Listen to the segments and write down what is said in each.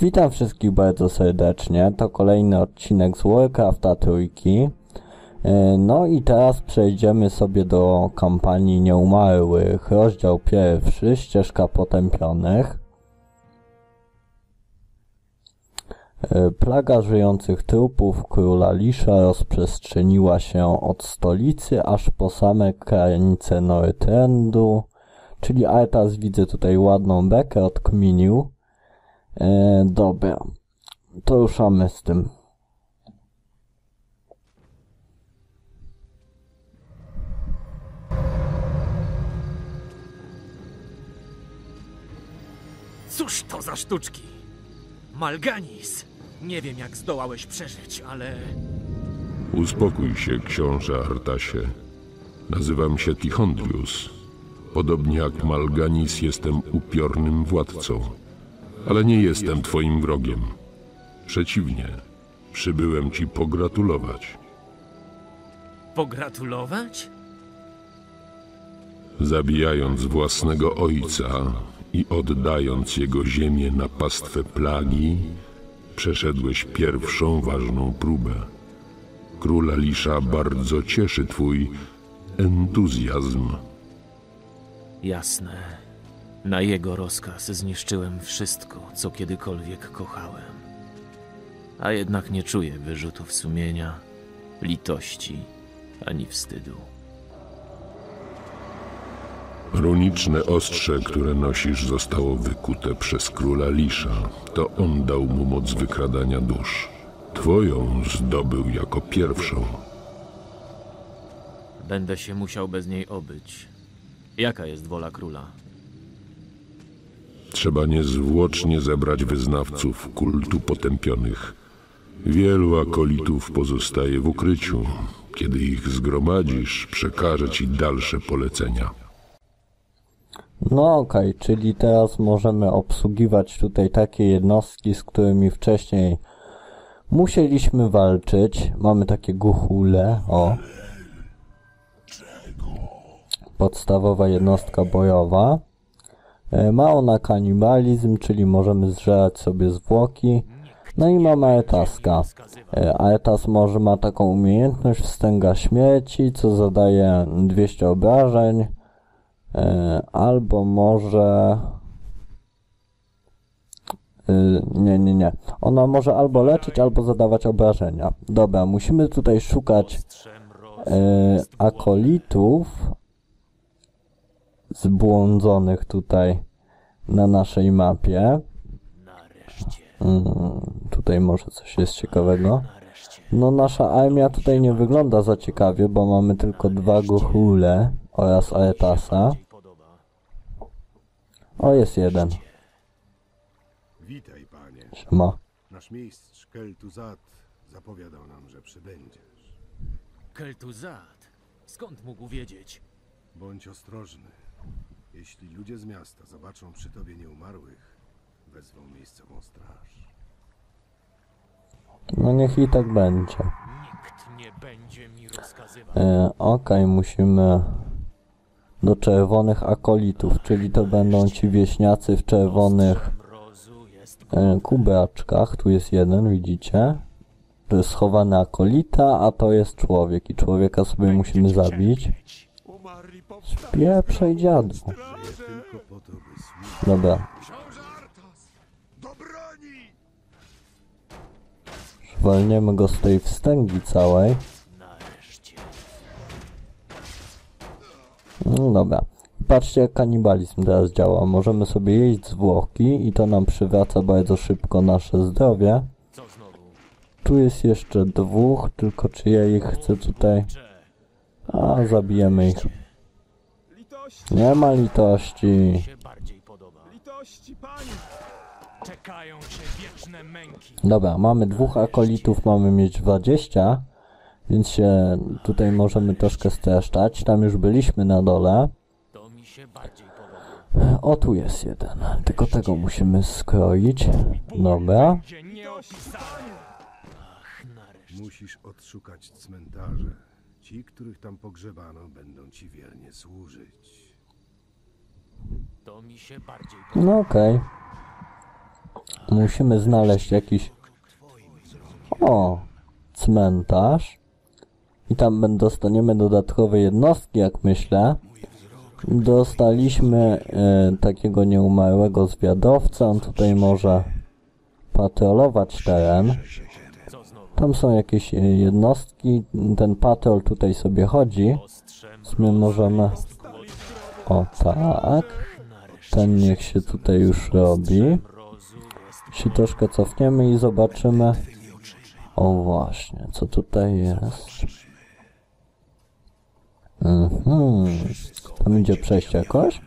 Witam wszystkich bardzo serdecznie. To kolejny odcinek z Warcrafta Trójki. E, No i teraz przejdziemy sobie do kampanii Nieumarłych. Rozdział pierwszy, ścieżka potępionych. E, Plaga żyjących trupów króla Lisza rozprzestrzeniła się od stolicy aż po same granice Nortrendu, czyli Artas widzę tutaj ładną bekę odkminił. E, dobra, to ruszamy z tym. Cóż to za sztuczki? Malganis! Nie wiem, jak zdołałeś przeżyć, ale Uspokój się, książę Artasie. Nazywam się Tichondrius. Podobnie jak Malganis jestem upiornym władcą. Ale nie jestem twoim wrogiem. Przeciwnie, przybyłem ci pogratulować. pogratulować? Zabijając własnego ojca i oddając jego ziemię na pastwę plagi, przeszedłeś pierwszą ważną próbę. Króla Lisza bardzo cieszy twój entuzjazm. Jasne. Na jego rozkaz zniszczyłem wszystko, co kiedykolwiek kochałem. A jednak nie czuję wyrzutów sumienia, litości ani wstydu. Runiczne ostrze, które nosisz, zostało wykute przez króla Lisza. To on dał mu moc wykradania dusz. Twoją zdobył jako pierwszą. Będę się musiał bez niej obyć. Jaka jest wola króla? Trzeba niezwłocznie zebrać wyznawców kultu potępionych. Wielu akolitów pozostaje w ukryciu. Kiedy ich zgromadzisz, przekażę ci dalsze polecenia. No okej, czyli teraz możemy obsługiwać tutaj takie jednostki, z którymi wcześniej musieliśmy walczyć. Mamy takie guchule, o. Podstawowa jednostka bojowa. E, Ma ona kanibalizm, czyli możemy zżerać sobie zwłoki. No i mamy Aetaska. E, Aetas może ma taką umiejętność wstęga śmierci, co zadaje 200 obrażeń. E, albo może. Nie, nie, nie. Ona może albo leczyć, albo zadawać obrażenia. Dobra, musimy tutaj szukać akolitów zbłądzonych tutaj na naszej mapie. Nareszcie, Mm, tutaj może coś jest ciekawego. No nasza armia tutaj nie wygląda za ciekawie, bo mamy tylko dwa guhule oraz podoba. O, jest jeden. Witaj, panie. Siema. Nasz mistrz Keltuzat zapowiadał nam, że przybędziesz. Keltuzat. Skąd mógł wiedzieć? Bądź ostrożny. Jeśli ludzie z miasta zobaczą przy tobie nieumarłych, wezwą miejscową straż. No niech i tak będzie. Nikt nie będzie mi rozkazywał. E, Okej, musimy do czerwonych akolitów, czyli to będą ci wieśniacy w czerwonych Mrozu jest e, kubraczkach. Tu jest jeden, widzicie? To jest schowany akolita, a to jest człowiek i człowieka sobie musimy zabić. By służyć. Dobra, zwolniemy go z tej wstęgi całej. No dobra. Patrzcie jak kanibalizm teraz działa. Możemy sobie jeść zwłoki i to nam przywraca bardzo szybko nasze zdrowie. Tu jest jeszcze dwóch, tylko czy ja ich chcę tutaj... A, zabijemy ich. Litości, Nie ma litości. się bardziej podoba. litości, panie! Czekają cię wieczne męki. Dobra, mamy dwóch akolitów, mamy mieć 20, więc się tutaj możemy troszkę streszczać. Tam już byliśmy na dole. To mi się bardziej. O, tu jest jeden. Tylko tego musimy skroić. Dobra. Musisz odszukać cmentarze. Ci, których tam pogrzebano, będą ci wiernie służyć. To mi się bardziej podoba. No okej. musimy znaleźć jakiś... O! Cmentarz. I tam ben- dostaniemy dodatkowe jednostki, jak myślę. Dostaliśmy e, takiego nieumarłego zwiadowcę. On tutaj może patrolować teren. Tam są jakieś e, jednostki. Ten patrol tutaj sobie chodzi. My możemy... O tak. Ten niech się tutaj już robi. Się troszkę cofniemy i zobaczymy. O właśnie, co tutaj jest. Mhm. Tam idzie przejść jakoś?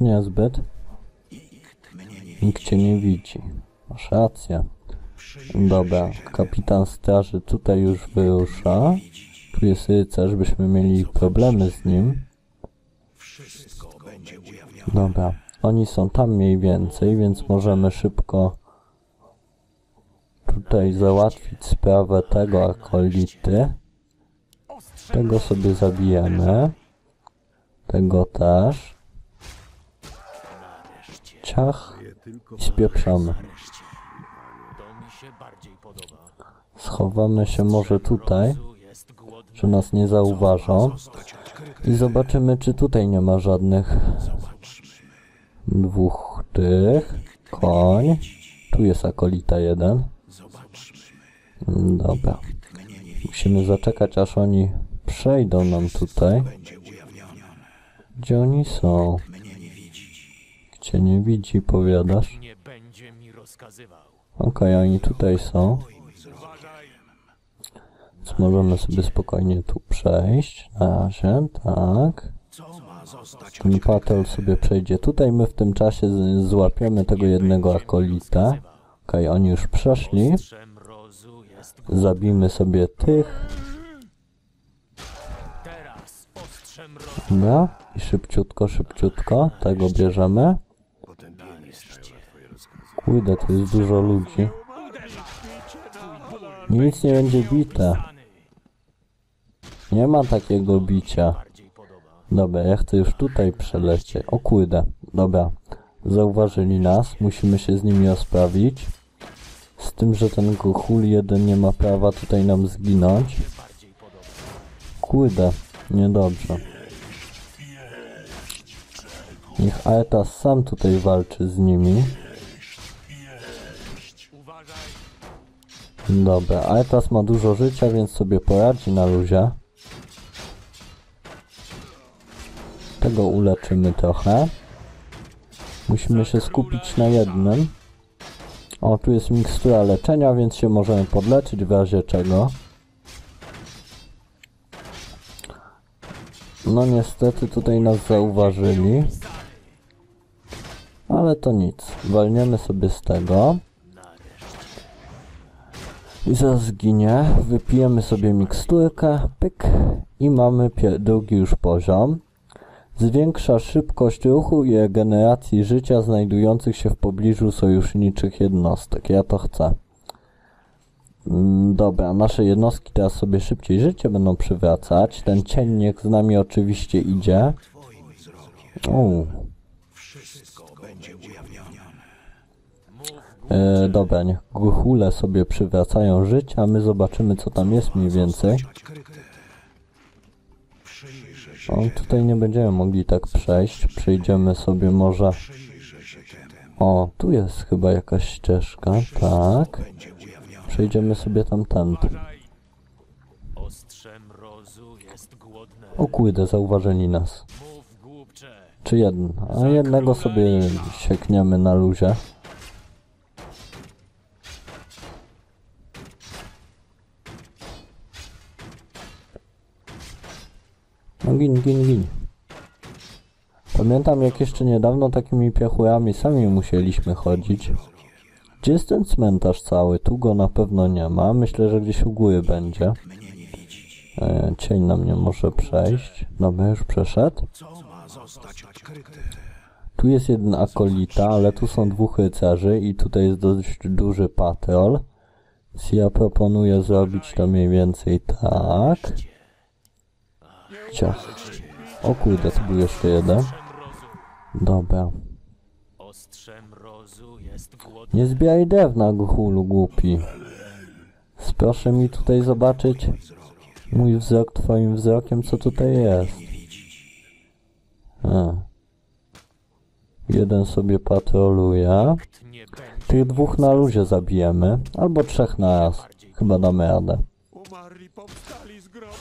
Niezbyt. Nikt cię nie widzi. Masz rację. Dobra, kapitan straży tutaj już wyrusza. Tu jest rycerz, byśmy mieli problemy z nim. Dobra, oni są tam mniej więcej, więc możemy szybko tutaj załatwić sprawę tego akolity. Tego sobie zabijemy. Tego też. Ciach. I spieprzamy. Schowamy się może tutaj, że nas nie zauważą. I zobaczymy, czy tutaj nie ma żadnych dwóch tych. Koń. Tu jest akolita jeden. Dobra. Musimy zaczekać, aż oni przejdą nam tutaj. Gdzie oni są? Gdzie nie widzi, powiadasz? Okej, oni tutaj są. Więc możemy sobie spokojnie tu przejść. Na razie, tak. Ten patrol sobie przejdzie tutaj. My w tym czasie złapiemy tego jednego akolita. Okej, oni już przeszli. Zabijmy sobie tych. Dobra. I szybciutko, szybciutko. Tego bierzemy. Kurde, tu jest dużo ludzi. Nic nie będzie bite. Nie ma takiego bicia. Dobra, ja chcę już tutaj przelecieć. O kurde, dobra. Zauważyli nas, musimy się z nimi rozprawić. Z tym, że ten Gohul jeden nie ma prawa tutaj nam zginąć. Kurde, niedobrze. Niech Aetas sam tutaj walczy z nimi. Dobra, Aetas ma dużo życia, więc sobie poradzi na luzie. Tego uleczymy trochę. Musimy się skupić na jednym. O, tu jest mikstura leczenia, więc się możemy podleczyć w razie czego. No niestety tutaj nas zauważyli. Ale to nic. Walniemy sobie z tego. I zaraz zginie. Wypijemy sobie miksturkę. Pyk. I mamy drugi już poziom. Zwiększa szybkość ruchu i regeneracji życia znajdujących się w pobliżu sojuszniczych jednostek. Ja to chcę. Mm, Dobra, nasze jednostki teraz sobie szybciej życie będą przywracać. Ten cień niech z nami oczywiście idzie. O. E, dobra, niech sobie przywracają życie, a my zobaczymy co tam jest mniej więcej. O, tutaj nie będziemy mogli tak przejść. Przejdziemy sobie może... O, tu jest chyba jakaś ścieżka, tak. Przejdziemy sobie tamtędy. O kurde, zauważyli nas. Czy jeden? A jednego sobie siekniemy na luzie. Gin, gin, gin. Pamiętam jak jeszcze niedawno takimi piechurami sami musieliśmy chodzić. Gdzie jest ten cmentarz cały? Tu go na pewno nie ma. Myślę, że gdzieś u góry będzie. E, cień na mnie może przejść. Dobra, już przeszedł. Tu jest jeden akolita, ale tu są dwóch rycerzy i tutaj jest dość duży patrol. Więc ja proponuję zrobić to mniej więcej tak. Ciach. O kurde, tu był jeszcze jeden. Dobra. Nie zbieraj drewna, Guhulu, głupi. Proszę mi tutaj zobaczyć mój wzrok twoim wzrokiem, co tutaj jest. A. Jeden sobie patroluje. Tych dwóch na luzie zabijemy. Albo trzech na raz. Chyba damy radę. Umarli powstali z grobu.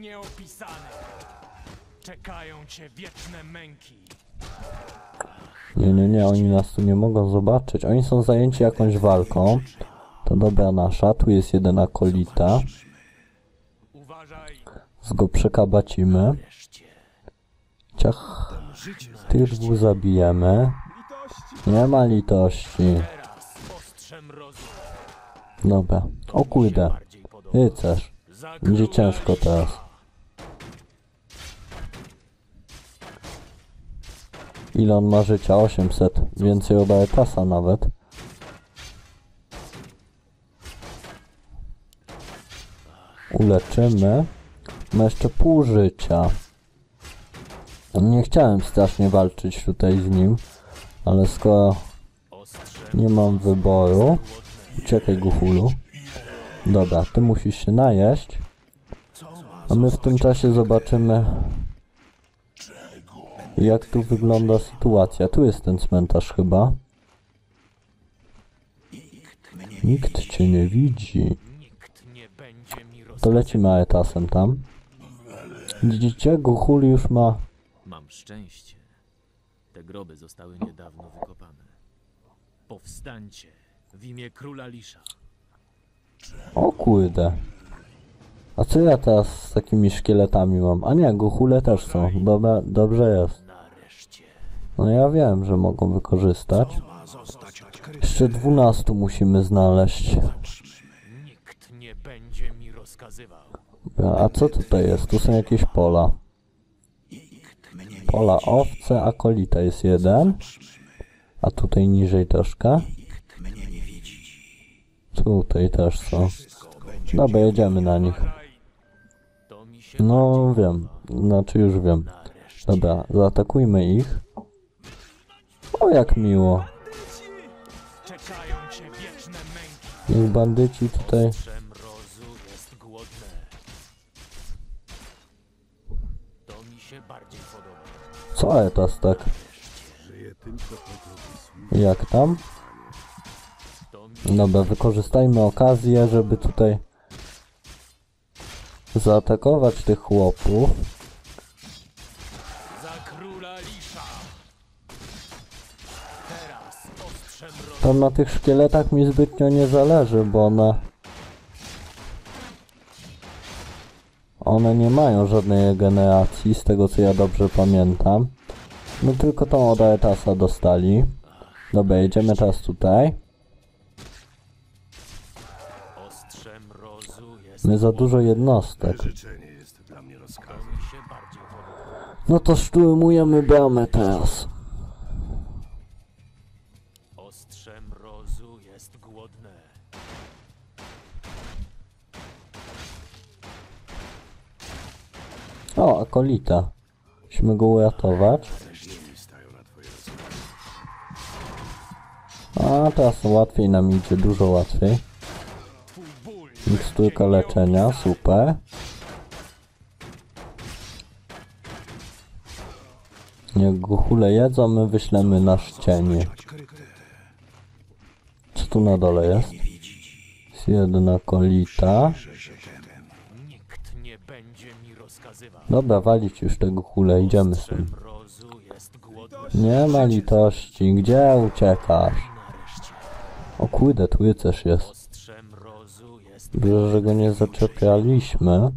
Nieopisany. Czekają cię wieczne męki. Nie, nie, nie, oni nas tu nie mogą zobaczyć. Oni są zajęci jakąś walką. To dobra nasza. Tu jest jeden akolita. Uważaj, Z go przekabacimy. Ciach. Tych dwóch zabijemy. Nie ma litości. Dobra. O kurde. Rycerz. Będzie ciężko teraz. Ile on ma życia? 800. Więcej od Aetasa nawet. Uleczymy. Ma jeszcze pół życia. Nie chciałem strasznie walczyć tutaj z nim, ale skoro nie mam wyboru, uciekaj Guhulu. Dobra, ty musisz się najeść. A my w tym czasie zobaczymy jak tu wygląda sytuacja. Tu jest ten cmentarz chyba. Nikt cię nie widzi. To lecimy Aetasem tam. Widzicie, Guhul już ma... Mam szczęście. Te groby zostały niedawno wykopane. Powstańcie w imię króla Lisza. O kurde. A co ja teraz z takimi szkieletami mam? A nie, Guhule też są. Dobra, dobrze jest. No ja wiem, że mogą wykorzystać. Jeszcze 12 musimy znaleźć. Nikt nie będzie mi rozkazywał. A co tutaj jest? Tu są jakieś pola. Pola owce, akolita jest jeden. A tutaj niżej troszkę. Tutaj też są. Dobra, jedziemy na nich. No wiem, znaczy już wiem. Dobra, zaatakujmy ich. O jak miło. Niech bandyci tutaj... Co Etas tak? Jak tam? Dobra, wykorzystajmy okazję, żeby tutaj zaatakować tych chłopów. Za króla Lisza. Teraz ostrzem mrozu. Tam na tych szkieletach mi zbytnio nie zależy, bo one... One nie mają żadnej regeneracji, z tego co ja dobrze pamiętam. No tylko tą od Aetasa dostali. Dobra, jedziemy teraz tutaj. My za dużo jednostek. No to szturmujemy bramę teraz. O, akolita. Musimy go uratować. A teraz łatwiej nam idzie, dużo łatwiej. Miksturka leczenia, super. Niech guchule jedzą, my wyślemy nasz cień. Co tu na dole jest? Jest jedna kolita. Nikt nie będzie mi rozkazywał. Dobra, walić już tego hule, idziemy z tym. Nie ma litości, gdzie uciekasz? O kurde, tu rycerz jest. Dobrze, że go nie zaczepialiśmy.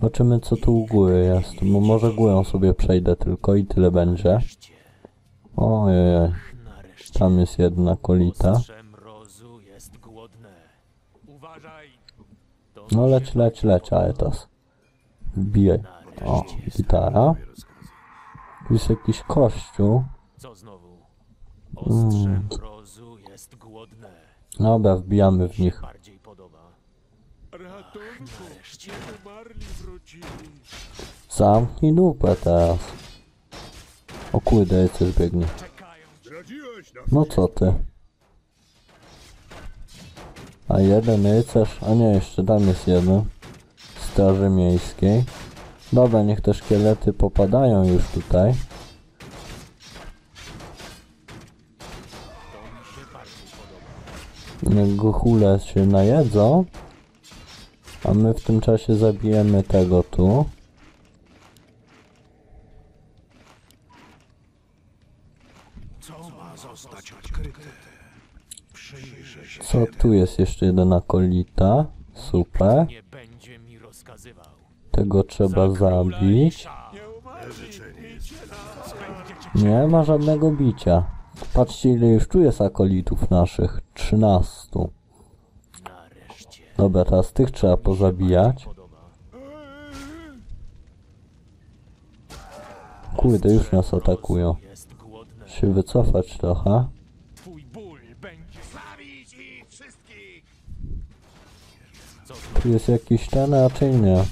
Zobaczymy co tu u góry jest, bo może górą sobie przejdę tylko i tyle będzie. Ojej, tam jest jedna kolita. Ostrze mrozu jest głodne. Uważaj, To No leć, leć, leć, Aetas. Wbijaj. O, gitara. Tu jest jakiś kościół. Co znowu? Ostrze Mm. mrozu jest głodne. Dobra, wbijamy w nich. Bardziej podoba. Ratunku. Nareszcie. Umarli wrócili. Zamknij dupę teraz. O kurde, jest biegnie. No co ty? A jeden rycerz, a nie, jeszcze tam jest jeden. Straży Miejskiej. Dobra, niech te szkielety popadają już tutaj. Niech guchule się najedzą. A my w tym czasie zabijemy tego tu. Co tu jest jeszcze jeden akolita? Super. Tego trzeba zabić. Nie ma żadnego bicia. Patrzcie ile już tu jest akolitów naszych. 13. Nareszcie. Dobra, teraz tych trzeba pozabijać. Kurde, już nas atakują. Się wycofać trochę. Tu jest jakiś ten, raczej nie.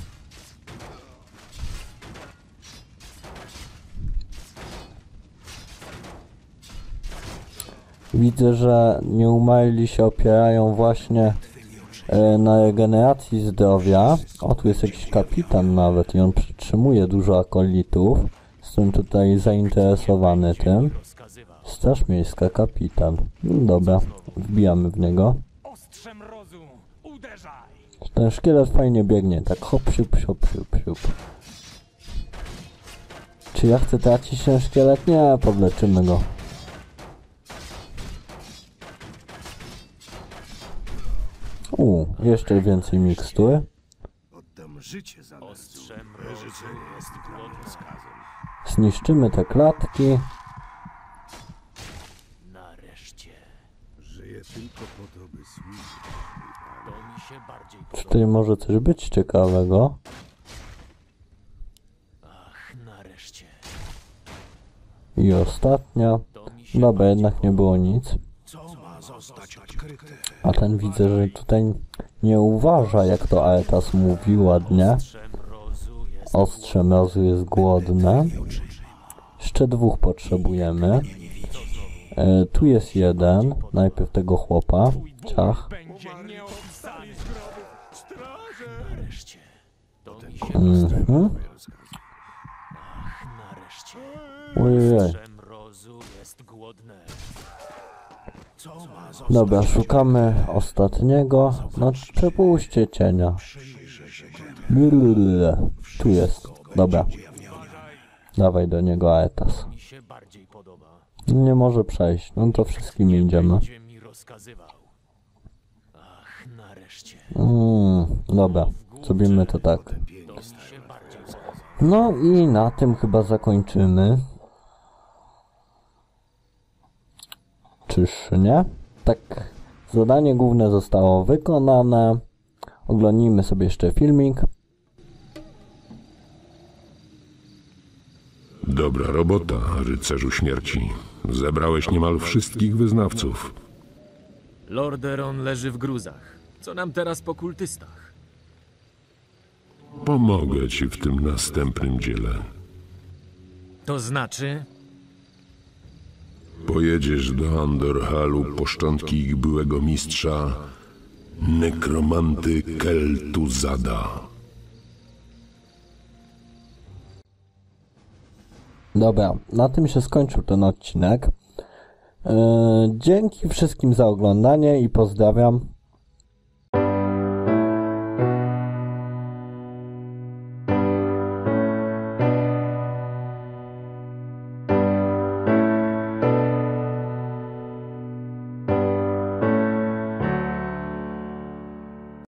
Widzę, że nieumarli się opierają właśnie e, na regeneracji zdrowia. O, tu jest jakiś kapitan nawet i on przytrzymuje dużo akolitów. Jestem tutaj zainteresowany tym. Straż miejska, kapitan. Dobra, wbijamy w niego. Ten szkielet fajnie biegnie, tak hop, siup, siup, siup, siup. Czy ja chcę tracić ten szkielet? Nie, powleczymy go. U, jeszcze więcej mikstury. Oddam życie za nas. Ostrzem mrozu jest głodne. Zniszczymy te klatki. Nareszcie. Żyję tylko po to, by służyć. To mi się bardziej Czy tutaj może coś być ciekawego? Ach, nareszcie. I ostatnia. Dobra, jednak nie było nic. A ten widzę, że tutaj nie uważa, jak to Aetas mówi ładnie. Ostrzem mrozu jest Ostrze mrozu jest głodne. Jeszcze dwóch potrzebujemy. E, tu jest jeden. Najpierw tego chłopa. Ciach. Mhm. Ojej. Dobra, szukamy ostatniego. No, przepuśćcie cienia. Blablabla. Tu jest. Dobra. Dawaj do niego Aetas. Nie może przejść. No to wszystkimi idziemy. Mm, dobra. Zrobimy to tak. To mi się bardziej podoba. No i na tym chyba zakończymy. Czyż nie? Tak, zadanie główne zostało wykonane. Oglądnijmy sobie jeszcze filmik. Dobra robota, rycerzu śmierci. Zebrałeś niemal wszystkich wyznawców. Lorderon leży w gruzach. Co nam teraz po kultystach? Pomogę ci w tym następnym dziele. To znaczy, Pojedziesz do Andorhalu po szczątki ich byłego mistrza, nekromanty Keltuzada. Dobra, na tym się skończył ten odcinek. Yy, dzięki wszystkim za oglądanie i pozdrawiam.